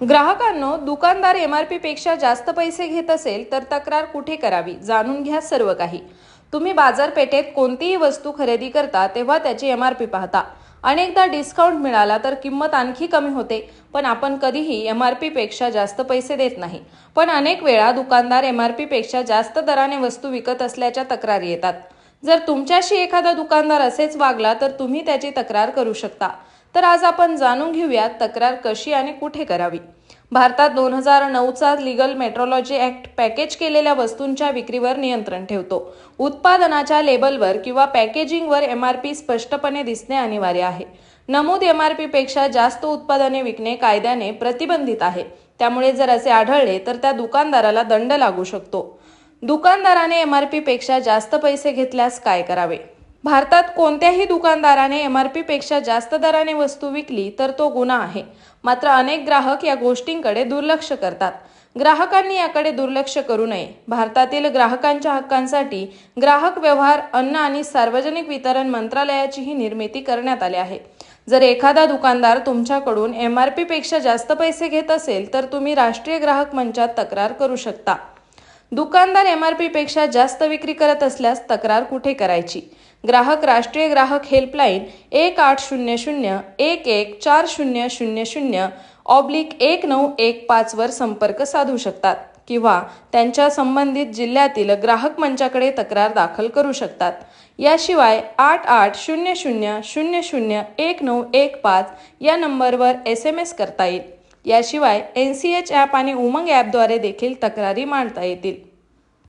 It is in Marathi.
ग्राहकांनो दुकानदार एम आरपेक्षा जास्त पैसे घेत असेल तर तक्रार कुठे करावी जाणून घ्या सर्व काही. तुम्ही बाजारपेठेत कोणतीही वस्तू खरेदी करता तेव्हा त्याची एम आर पी पाहता. अनेकदा डिस्काउंट मिळाला तर किंमत आणखी कमी होते पण आपण कधीही एम आरपेक्षा जास्त पैसे देत नाही. पण अनेक वेळा दुकानदार एम आरपेक्षा जास्त दराने वस्तू विकत असल्याच्या तक्रारी येतात. जर तुमच्याशी एखादा दुकानदार असेच वागला तर तुम्ही त्याची तक्रार करू शकता. तर आज आपण जाणून घेऊयात तक्रार कशी आणि कुठे करावी. भारतात दोन हजार नऊचा लिगल मेट्रोलॉजी ॲक्ट पॅकेज केलेल्या वस्तूंच्या विक्रीवर नियंत्रण ठेवतो. उत्पादनाच्या लेबलवर किंवा पॅकेजिंगवर एम आर पी स्पष्टपणे दिसणे अनिवार्य आहे. नमूद एम आर पीपेक्षा जास्त उत्पादने विकणे कायद्याने प्रतिबंधित आहे. त्यामुळे जर असे आढळले तर त्या दुकानदाराला दंड लागू शकतो. दुकानदाराने एम आर पीपेक्षा जास्त पैसे घेतल्यास काय करावे? भारतात कोणत्याही दुकानदाराने एम आर पीपेक्षा जास्त दराने वस्तू विकली तर तो गुन्हा आहे. मात्र अनेक ग्राहक या गोष्टींकडे दुर्लक्ष करतात. ग्राहकांनी याकडे दुर्लक्ष करू नये. भारतातील ग्राहकांच्या हक्कांसाठी ग्राहक व्यवहार अन्न आणि सार्वजनिक वितरण मंत्रालयाचीही निर्मिती करण्यात आली आहे. जर एखादा दुकानदार तुमच्याकडून एम आर पीपेक्षा जास्त पैसे घेत असेल तर तुम्ही राष्ट्रीय ग्राहक मंचात तक्रार करू शकता. दुकानदार एम आर पीपेक्षा जास्त विक्री करत असल्यास तक्रार कुठे करायची? ग्राहक राष्ट्रीय ग्राहक हेल्पलाईन एक आठ शून्य शून्य एक एक चार शून्य शून्य शून्य ऑब्लिक एक नऊ एक पाचवर संपर्क साधू शकतात किंवा त्यांच्या संबंधित जिल्ह्यातील ग्राहक मंचाकडे तक्रार दाखल करू शकतात. याशिवाय आठ आठ शून्य शून्य शून्य शून्य एक नऊ एक पाच या नंबरवर एस एम एस करता येईल. याशिवाय एन सी एच ॲप आणि उमंग ॲपद्वारे देखील तक्रारी मांडता येतील.